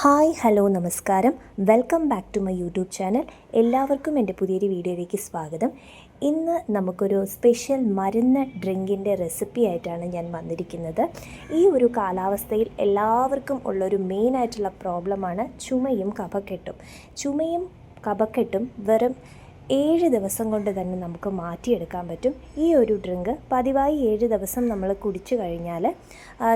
Hi hello നമസ്കാരം. Welcome back to my YouTube channel. എല്ലാവർക്കും എന്റെ പുതിയൊരു വീഡിയോയിലേക്ക് സ്വാഗതം. ഇന്ന് നമുക്കൊരു സ്പെഷ്യൽ മരുന്ന് ഡ്രിങ്കിന്റെ റെസിപ്പി ആയിട്ടാണ് ഞാൻ വന്നിരിക്കുന്നത്. ഈ ഒരു കാലാവസ്ഥയിൽ എല്ലാവർക്കും ഉള്ളൊരു മെയിനായിട്ടുള്ള പ്രോബ്ലമാണ് ചുമയും കഫക്കെട്ടും. ചുമയും കഫക്കെട്ടും വെറും ഏഴ് ദിവസം കൊണ്ട് തന്നെ നമുക്ക് മാറ്റിയെടുക്കാൻ പറ്റും. ഈ ഒരു ഡ്രിങ്ക് പതിവായി ഏഴ് ദിവസം നമ്മൾ കുടിച്ചു കഴിഞ്ഞാൽ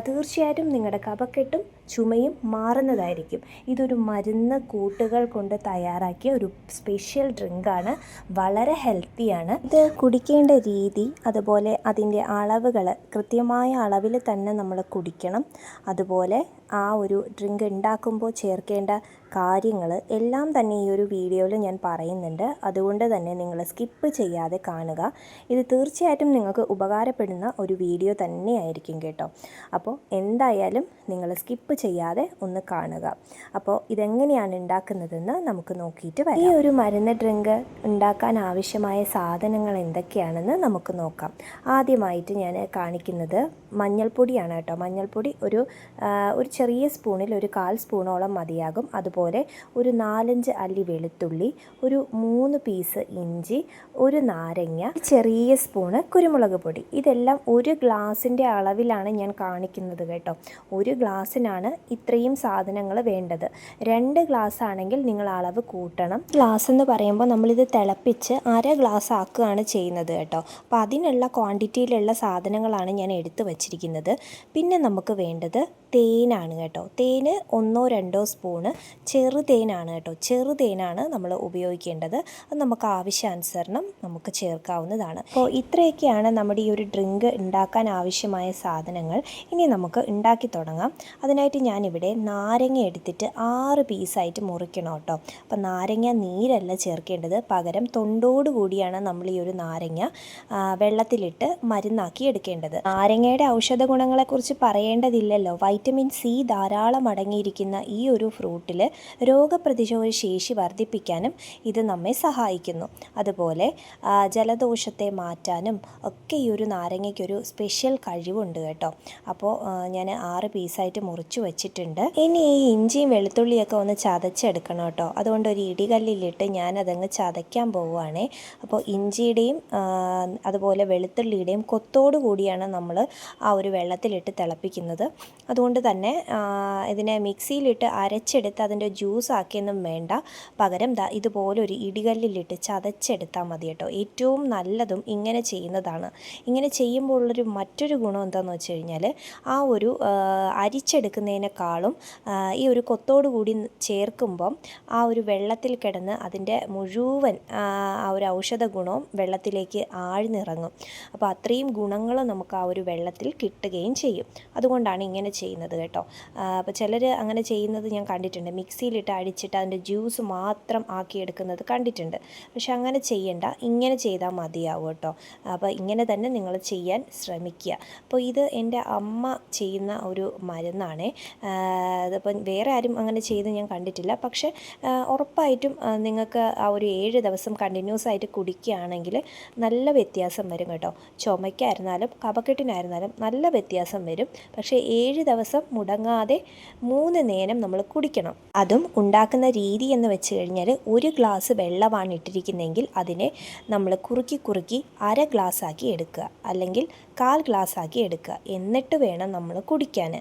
തീർച്ചയായിട്ടും നിങ്ങളുടെ കപക്കെട്ടും ചുമയും മാറുന്നതായിരിക്കും. ഇതൊരു മരുന്ന് കൂട്ടുകൾ കൊണ്ട് തയ്യാറാക്കിയ ഒരു സ്പെഷ്യൽ ഡ്രിങ്കാണ്. വളരെ ഹെൽത്തിയാണ് ഇത് കുടിക്കേണ്ട രീതി അതുപോലെ അതിന്റെ അളവുകൾ കൃത്യമായ അളവിൽ തന്നെ നമ്മൾ കുടിക്കണം. അതുപോലെ ആ ഒരു ഡ്രിങ്ക് ഉണ്ടാക്കുമ്പോൾ ചേർക്കേണ്ട കാര്യങ്ങൾ എല്ലാം തന്നെ ഈ ഒരു വീഡിയോയിൽ ഞാൻ പറയുന്നുണ്ട്. അതുകൊണ്ട് തന്നെ നിങ്ങൾ സ്കിപ്പ് ചെയ്യാതെ കാണുക. ഇത് തീർച്ചയായിട്ടും നിങ്ങൾക്ക് ഉപകാരപ്പെടുന്ന ഒരു വീഡിയോ തന്നെയായിരിക്കും കേട്ടോ. അപ്പോൾ എന്തായാലും നിങ്ങൾ സ്കിപ്പ് ചെയ്യാതെ ഒന്ന് കാണുക. അപ്പോൾ ഇതെങ്ങനെയാണ് ഉണ്ടാക്കുന്നതെന്ന് നമുക്ക് നോക്കിയിട്ട് വരാം. ഈ ഒരു മരുന്ന് ഡ്രിങ്ക് ഉണ്ടാക്കാൻ ആവശ്യമായ സാധനങ്ങൾ എന്തൊക്കെയാണെന്ന് നമുക്ക് നോക്കാം. ആദ്യമായിട്ട് ഞാൻ കാണിക്കുന്നത് മഞ്ഞൾപ്പൊടിയാണ് കേട്ടോ. മഞ്ഞൾപ്പൊടി ഒരു ഒരു ചെറിയ സ്പൂണിൽ ഒരു കാൽ സ്പൂണോളം മതിയാകും. അതുപോലെ ഒരു നാലഞ്ച് അല്ലി വെളുത്തുള്ളി ഒരു മൂന്ന് പീസ് ഇഞ്ചി ഒരു നാരങ്ങ ചെറിയ സ്പൂണ് കുരുമുളക് പൊടി. ഇതെല്ലാം ഒരു ഗ്ലാസിന്റെ അളവിലാണ് ഞാൻ കാണിക്കുന്നത് കേട്ടോ. ഒരു ഗ്ലാസ്സിനാണ് ഇത്രയും സാധനങ്ങൾ വേണ്ടത്. രണ്ട് ഗ്ലാസ് ആണെങ്കിൽ നിങ്ങൾ അളവ് കൂട്ടണം. ഗ്ലാസ് എന്ന് പറയുമ്പോൾ നമ്മളിത് തിളപ്പിച്ച് അര ഗ്ലാസ് ആക്കുകയാണ് ചെയ്യുന്നത് കേട്ടോ. അപ്പോൾ അതിനുള്ള ക്വാണ്ടിറ്റിയിലുള്ള സാധനങ്ങളാണ് ഞാൻ എടുത്തു വച്ചിരിക്കുന്നത്. പിന്നെ നമുക്ക് വേണ്ടത് തേനാണ് കേട്ടോ. തേന് ഒന്നോ രണ്ടോ സ്പൂണ് ചെറുതേനാണ് കേട്ടോ. ചെറുതേനാണ് നമ്മൾ ഉപയോഗിക്കേണ്ടത്. അത് നമുക്ക് ആവശ്യാനുസരണം നമുക്ക് ചേർക്കാവുന്നതാണ്. അപ്പോൾ ഇത്രയൊക്കെയാണ് നമ്മുടെ ഈ ഒരു ഡ്രിങ്ക് ഉണ്ടാക്കാൻ ആവശ്യമായ സാധനങ്ങൾ. ഇനി നമുക്ക് ഉണ്ടാക്കി തുടങ്ങാം. അതിനായിട്ട് ഞാനിവിടെ നാരങ്ങ എടുത്തിട്ട് ആറ് പീസായിട്ട് മുറിക്കണം കേട്ടോ. അപ്പോൾ നാരങ്ങ നീരല്ല ചേർക്കേണ്ടത്. പകരം തൊണ്ടോട് കൂടിയാണ് നമ്മൾ ഈ ഒരു നാരങ്ങ വെള്ളത്തിലിട്ട് മരുന്നാക്കി എടുക്കേണ്ടത്. നാരങ്ങയുടെ ഔഷധ ഗുണങ്ങളെക്കുറിച്ച് പറയേണ്ടതില്ലല്ലോ. വൈറ്റമിൻ സി ധാരാളം അടങ്ങിയിരിക്കുന്ന ഈ ഒരു ഫ്രൂട്ടിൽ രോഗപ്രതിരോധ ശേഷി വർദ്ധിപ്പിക്കാനും ഇത് നമ്മെ സഹായിക്കുന്നു. അതുപോലെ ജലദോഷത്തെ മാറ്റാനും ഒക്കെ ഈ ഒരു നാരങ്ങയ്ക്കൊരു സ്പെഷ്യൽ കഴിവുണ്ട് കേട്ടോ. അപ്പോൾ ഞാൻ ആറ് പീസായിട്ട് മുറിച്ചു വെച്ചിട്ടുണ്ട്. ഇനി ഈ ഇഞ്ചിയും വെളുത്തുള്ളിയൊക്കെ ഒന്ന് ചതച്ചെടുക്കണം കേട്ടോ. അതുകൊണ്ട് ഒരു ഇടികല്ലിലിട്ട് ഞാൻ അതങ്ങ് ചതയ്ക്കാൻ പോവുകയാണേ. അപ്പോൾ ഇഞ്ചിയുടെയും അതുപോലെ വെളുത്തുള്ളിയുടെയും കൊത്തോടു കൂടിയാണ് നമ്മൾ ആ ഒരു വെള്ളത്തിലിട്ട് തിളപ്പിക്കുന്നത്. അതുകൊണ്ട് തന്നെ ഇതിനെ മിക്സിയിലിട്ട് അരച്ചെടുത്ത് അതിന്റെ ജ്യൂസ് ആക്കിയൊന്നും വേണ്ട. പകരം ദാ ഇതുപോലൊരു ഇടികല്ലിലിട്ട് ചതച്ചെടുത്താൽ മതി കേട്ടോ. ഏറ്റവും നല്ലതും ഇങ്ങനെ ചെയ്യുന്നതാണ്. ഇങ്ങനെ ചെയ്യുമ്പോൾ ഉള്ളൊരു മറ്റൊരു ഗുണം എന്താണെന്ന് വെച്ച് കഴിഞ്ഞാൽ ആ ഒരു അരിച്ചെടുക്കുന്നതിനേക്കാളും ഈ ഒരു കൊത്തോടു കൂടി ചേർക്കുമ്പം ആ ഒരു വെള്ളത്തിൽ കിടന്ന് അതിന്റെ മുഴുവൻ ആ ഒരു ഔഷധ ഗുണവും വെള്ളത്തിലേക്ക് ആഴ്ന്നിറങ്ങും. അപ്പോൾ അത്രയും ഗുണങ്ങൾ നമുക്ക് ആ ഒരു വെള്ളത്തിൽ കിട്ടുകയും ചെയ്യും. അതുകൊണ്ടാണ് ഇങ്ങനെ ചെയ്യുന്നത്. കേട്ടോ. അപ്പോൾ ചിലർ അങ്ങനെ ചെയ്യുന്നത് ഞാൻ കണ്ടിട്ടുണ്ട്. മിക്സിയിലിട്ട് അടിച്ചിട്ട് അതിന്റെ ജ്യൂസ് മാത്രം ആക്കിയെടുക്കുന്നത് കണ്ടിട്ടുണ്ട്. പക്ഷെ അങ്ങനെ ചെയ്യണ്ട. ഇങ്ങനെ ചെയ്താൽ മതിയാവും കേട്ടോ. അപ്പോൾ ഇങ്ങനെ തന്നെ നിങ്ങൾ ചെയ്യാൻ ശ്രമിക്കുക. അപ്പോൾ ഇത് എന്റെ അമ്മ ചെയ്യുന്ന ഒരു മരുന്നാണ്. അതിപ്പം വേറെ ആരും അങ്ങനെ ചെയ്ത് ഞാൻ കണ്ടിട്ടില്ല. പക്ഷേ ഉറപ്പായിട്ടും നിങ്ങൾക്ക് ആ ഒരു ഏഴ് ദിവസം കണ്ടിന്യൂസ് ആയിട്ട് കുടിക്കുകയാണെങ്കിൽ നല്ല വ്യത്യാസം വരും കേട്ടോ. ചുമയ്ക്കായിരുന്നാലും കപക്കെട്ടിനായിരുന്നാലും നല്ല വ്യത്യാസം വരും. പക്ഷേ ഏഴ് ദിവസം മുടങ്ങാതെ മൂന്ന് നേരം നമ്മൾ കുടിക്കണം. അതും ഉണ്ടാക്കുന്ന രീതി എന്ന് വെച്ച് കഴിഞ്ഞാൽ ഒരു ഗ്ലാസ് വെള്ളമാണ് ഇട്ടിരിക്കുന്നതെങ്കിൽ അതിനെ നമ്മൾ കുറുക്കി കുറുക്കി അര ഗ്ലാസ് ആക്കി എടുക്കുക. അല്ലെങ്കിൽ കാൽ ഗ്ലാസ് ആക്കി എടുക്കുക. എന്നിട്ട് വേണം നമ്മൾ കുടിക്കാൻ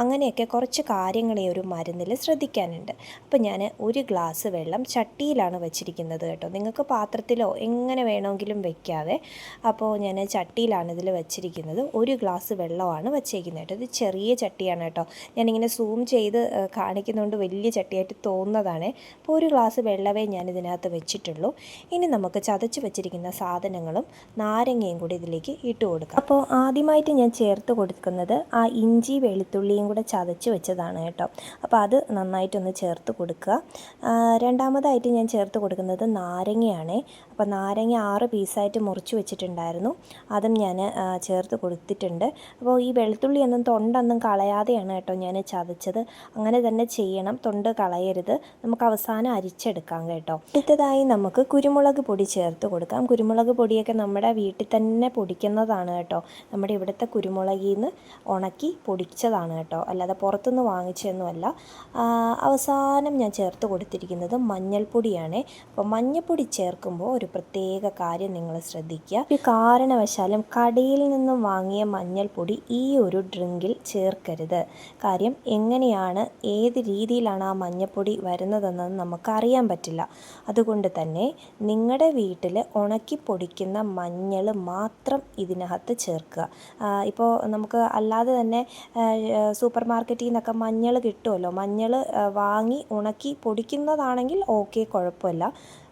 അങ്ങനെയൊക്കെ കുറച്ച് കാര്യങ്ങളെ ഒരു മരുന്നിൽ ശ്രദ്ധിക്കാനുണ്ട്. അപ്പോൾ ഞാൻ ഒരു ഗ്ലാസ് വെള്ളം ചട്ടിയിലാണ് വെച്ചിരിക്കുന്നത് കേട്ടോ. നിങ്ങൾക്ക് പാത്രത്തിലോ എങ്ങനെ വേണമെങ്കിലും വെക്കാവേ. അപ്പോൾ ഞാൻ ചട്ടിയിലാണ് ഇതിൽ വെച്ചിരിക്കുന്നത്. ഒരു ഗ്ലാസ് വെള്ളമാണ് വെച്ചേക്കുന്നത് കേട്ടോ. ഇത് ചെറിയ ചട്ടിയാണ് കേട്ടോ. ഞാനിങ്ങനെ സൂം ചെയ്ത് കാണിക്കുന്നതുകൊണ്ട് വലിയ ചട്ടിയായിട്ട് തോന്നുന്നതാണ്. അപ്പോൾ ഒരു ഗ്ലാസ് വെള്ളമേ ഞാൻ ഇതിനകത്ത് വെച്ചിട്ടുള്ളൂ. ഇനി നമുക്ക് ചതച്ച് വെച്ചിരിക്കുന്ന സാധനങ്ങളും നാരങ്ങയും കൂടി ഇതിലേക്ക് ഇട്ട് കൊടുക്കാം. അപ്പോൾ ആദ്യമായിട്ട് ഞാൻ ചേർത്ത് കൊടുക്കുന്നത് ആ ഇഞ്ചി വെളുത്തുള്ളിയും കൂടെ ചതച്ച് വെച്ചതാണ് കേട്ടോ. അപ്പോൾ അത് നന്നായിട്ടൊന്ന് ചേർത്ത് കൊടുക്കുക. രണ്ടാമതായിട്ട് ഞാൻ ചേർത്ത് കൊടുക്കുന്നത് നാരങ്ങയാണ്. അപ്പോൾ അപ്പോൾ നാരങ്ങ ആറ് പീസായിട്ട് മുറിച്ച് വെച്ചിട്ടുണ്ടായിരുന്നു. അതും ഞാൻ ചേർത്ത് കൊടുത്തിട്ടുണ്ട്. അപ്പോൾ ഈ വെളുത്തുള്ളി ഒന്നും തൊണ്ടൊന്നും കളയാതെയാണ് കേട്ടോ ഞാൻ ചതച്ചത്. അങ്ങനെ തന്നെ ചെയ്യണം. തൊണ്ട് കളയരുത്. നമുക്ക് അവസാനം അരിച്ചെടുക്കാം കേട്ടോ. അടുത്തതായി നമുക്ക് കുരുമുളക് പൊടി ചേർത്ത് കൊടുക്കാം. കുരുമുളക് പൊടിയൊക്കെ നമ്മുടെ വീട്ടിൽ തന്നെ പൊടിക്കുന്നതാണ് കേട്ടോ. നമ്മുടെ ഇവിടുത്തെ കുരുമുളകിൽ നിന്ന് ഉണക്കി പൊടിച്ചതാണ് കേട്ടോ. അല്ലാതെ പുറത്തുനിന്ന് വാങ്ങിച്ചതൊന്നുമല്ല. അവസാനം ഞാൻ ചേർത്ത് കൊടുത്തിരിക്കുന്നത് മഞ്ഞൾപ്പൊടിയാണ്. അപ്പോൾ മഞ്ഞൾപ്പൊടി ചേർക്കുമ്പോൾ ഒരു പ്രത്യേക കാര്യം നിങ്ങൾ ശ്രദ്ധിക്കുക. ഒരു കാരണവശാലും കടയിൽ നിന്നും വാങ്ങിയ മഞ്ഞൾപ്പൊടി ഈ ഒരു ഡ്രിങ്കിൽ ചേർക്കരുത്. കാര്യം എങ്ങനെയാണ് ഏത് രീതിയിലാണ് ആ മഞ്ഞൾപ്പൊടി വരുന്നതെന്നത് നമുക്കറിയാൻ പറ്റില്ല. അതുകൊണ്ട് തന്നെ നിങ്ങളുടെ വീട്ടിൽ ഉണക്കി പൊടിക്കുന്ന മഞ്ഞൾ മാത്രം ഇതിനകത്ത് ചേർക്കുക. ഇപ്പോൾ നമുക്ക് അല്ലാതെ തന്നെ സൂപ്പർ മാർക്കറ്റിൽ നിന്നൊക്കെ മഞ്ഞൾ കിട്ടുമല്ലോ? മഞ്ഞൾ വാങ്ങി ഉണക്കി പൊടിക്കുന്നതാണെങ്കിൽ ഓക്കെ കുഴപ്പമില്ല.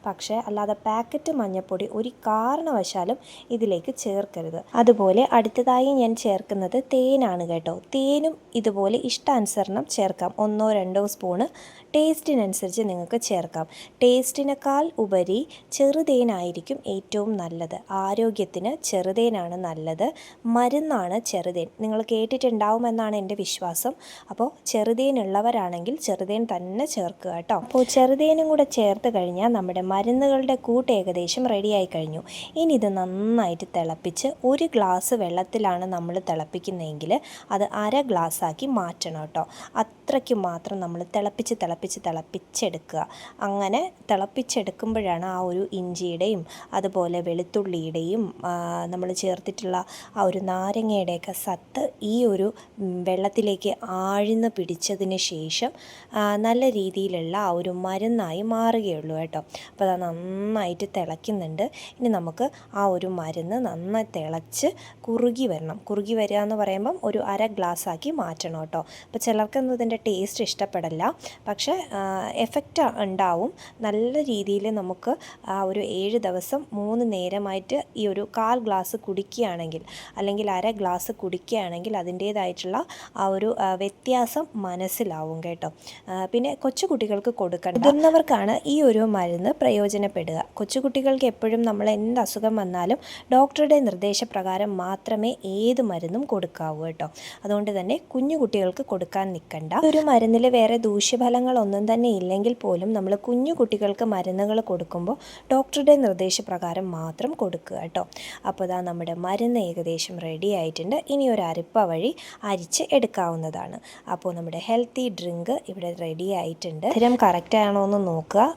പക്ഷേ അല്ലാതെ പാക്കറ്റ് മഞ്ഞൾപ്പൊടി ഒരു കാരണവശാലും ഇതിലേക്ക് ചേർക്കരുത്. അതുപോലെ അടുത്തതായി ഞാൻ ചേർക്കുന്നത് തേനാണ് കേട്ടോ. തേനും ഇതുപോലെ ഇഷ്ടാനുസരണം ചേർക്കാം. ഒന്നോ രണ്ടോ സ്പൂണ് ടേസ്റ്റിനനുസരിച്ച് നിങ്ങൾക്ക് ചേർക്കാം. ടേസ്റ്റിനേക്കാൾ ഉപരി ചെറുതേനായിരിക്കും ഏറ്റവും നല്ലത്. ആരോഗ്യത്തിന് ചെറുതേനാണ് നല്ലത്. മരുന്നാണ് ചെറുതേൻ. നിങ്ങൾ കേട്ടിട്ടുണ്ടാവുമെന്നാണ് എന്റെ വിശ്വാസം. അപ്പോൾ ചെറുതേനുള്ളവരാണെങ്കിൽ ചെറുതേൻ തന്നെ ചേർക്കുക കേട്ടോ. അപ്പോൾ ചെറുതേനും കൂടെ ചേർത്ത് കഴിഞ്ഞാൽ നമ്മുടെ മരുന്നുകളുടെ കൂട്ട് ഏകദേശം റെഡിയായി കഴിഞ്ഞു. ഇനി ഇത് നന്നായിട്ട് തിളപ്പിച്ച് ഒരു ഗ്ലാസ് വെള്ളത്തിലാണ് നമ്മൾ തിളപ്പിക്കുന്നതെങ്കിൽ അത് അര ഗ്ലാസ്സാക്കി മാറ്റണം കേട്ടോ. അത്രയ്ക്ക് മാത്രം നമ്മൾ തിളപ്പിച്ച് തിളപ്പിച്ച് തിളപ്പിച്ചെടുക്കുക. അങ്ങനെ തിളപ്പിച്ചെടുക്കുമ്പോഴാണ് ആ ഒരു ഇഞ്ചിയുടെയും അതുപോലെ വെളുത്തുള്ളിയുടെയും നമ്മൾ ചേർത്തിട്ടുള്ള ആ ഒരു നാരങ്ങയുടെയൊക്കെ സത്ത് ഈ ഒരു വെള്ളത്തിലേക്ക് ആഴ്ന്ന് പിടിച്ചതിന് ശേഷം നല്ല രീതിയിലുള്ള ആ ഒരു മരുന്നായി മാറുകയുള്ളൂ കേട്ടോ. അപ്പോൾ അത് നന്നായിട്ട് തിളയ്ക്കുന്നുണ്ട്. ഇനി നമുക്ക് ആ ഒരു മരുന്ന് നന്നായി തിളച്ച് കുറുകി വരണം. കുറുകി വരിക എന്ന് പറയുമ്പം ഒരു അര ഗ്ലാസ് ആക്കി മാറ്റണം കേട്ടോ. അപ്പോൾ ചിലർക്കൊന്നും ഇതിന്റെ ടേസ്റ്റ് ഇഷ്ടപ്പെടില്ല. പക്ഷേ എഫക്റ്റ് ഉണ്ടാവും. നല്ല രീതിയിൽ നമുക്ക് ആ ഒരു ഏഴ് ദിവസം മൂന്ന് നേരമായിട്ട് ഈ ഒരു കാൽ ഗ്ലാസ് കുടിക്കുകയാണെങ്കിൽ അല്ലെങ്കിൽ അര ഗ്ലാസ് കുടിക്കുകയാണെങ്കിൽ അതിന്റേതായിട്ടുള്ള ആ ഒരു വ്യത്യാസം മനസ്സിലാവും കേട്ടോ. പിന്നെ കൊച്ചു കുട്ടികൾക്ക് കൊടുക്കണം മുതിർന്നവർക്കാണ് ഈ ഒരു മരുന്ന് പ്രയോജനപ്പെടുക. കൊച്ചുകുട്ടികൾക്ക് എപ്പോഴും നമ്മൾ എന്ത് അസുഖം വന്നാലും ഡോക്ടറുടെ നിർദ്ദേശപ്രകാരം മാത്രമേ ഏത് മരുന്നും കൊടുക്കാവൂ കേട്ടോ. അതുകൊണ്ട് തന്നെ കുഞ്ഞു കുട്ടികൾക്ക് കൊടുക്കാൻ നിൽക്കണ്ട ഒരു മരുന്നിൽ വേറെ ദൂഷ്യഫലങ്ങളൊന്നും തന്നെ ഇല്ലെങ്കിൽ പോലും നമ്മൾ കുഞ്ഞു കുട്ടികൾക്ക് മരുന്നുകൾ കൊടുക്കുമ്പോൾ ഡോക്ടറുടെ നിർദ്ദേശപ്രകാരം മാത്രം കൊടുക്കുക കേട്ടോ. അപ്പോൾ ഇതാ നമ്മുടെ മരുന്ന് ഏകദേശം റെഡി ആയിട്ടുണ്ട്. ഇനി ഒരു അരിപ്പ വഴി അരിച്ച് എടുക്കാവുന്നതാണ്. അപ്പോൾ നമ്മുടെ ഹെൽത്തി ഡ്രിങ്ക് ഇവിടെ റെഡി ആയിട്ടുണ്ട്. സ്ഥിരം കറക്റ്റ് ആണോ എന്ന് നോക്കുക.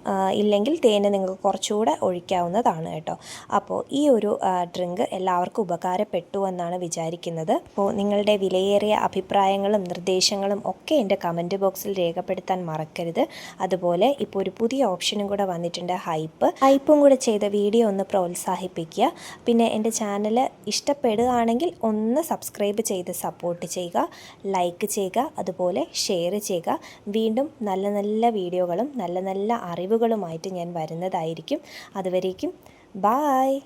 ഇല്ലെങ്കിൽ ഇല്ലെങ്കിൽ തേന് നിങ്ങൾക്ക് കുറച്ചുകൂടെ ഒഴിക്കാവുന്നതാണ് കേട്ടോ. അപ്പോൾ ഈ ഒരു ഡ്രിങ്ക് എല്ലാവർക്കും ഉപകാരപ്പെട്ടു എന്നാണ് വിചാരിക്കുന്നത്. അപ്പോൾ നിങ്ങളുടെ വിലയേറിയ അഭിപ്രായങ്ങളും നിർദ്ദേശങ്ങളും ഒക്കെ എന്റെ കമന്റ് ബോക്സിൽ രേഖപ്പെടുത്താൻ മറക്കരുത്. അതുപോലെ ഇപ്പോൾ ഒരു പുതിയ ഓപ്ഷനും കൂടെ വന്നിട്ടുണ്ട് ഹൈപ്പ്. ഹൈപ്പും കൂടെ ചെയ്ത വീഡിയോ ഒന്ന് പ്രോത്സാഹിപ്പിക്കുക. പിന്നെ എന്റെ ചാനൽ ഇഷ്ടപ്പെടുകയാണെങ്കിൽ ഒന്ന് സബ്സ്ക്രൈബ് ചെയ്ത് സപ്പോർട്ട് ചെയ്യുക ലൈക്ക് ചെയ്യുക അതുപോലെ ഷെയർ ചെയ്യുക. വീണ്ടും നല്ല നല്ല വീഡിയോകളും നല്ല നല്ല അറിവുകളുമായിട്ട് ഞാൻ വരുന്നതായിരിക്കും. അതുവരേക്കും ബായ്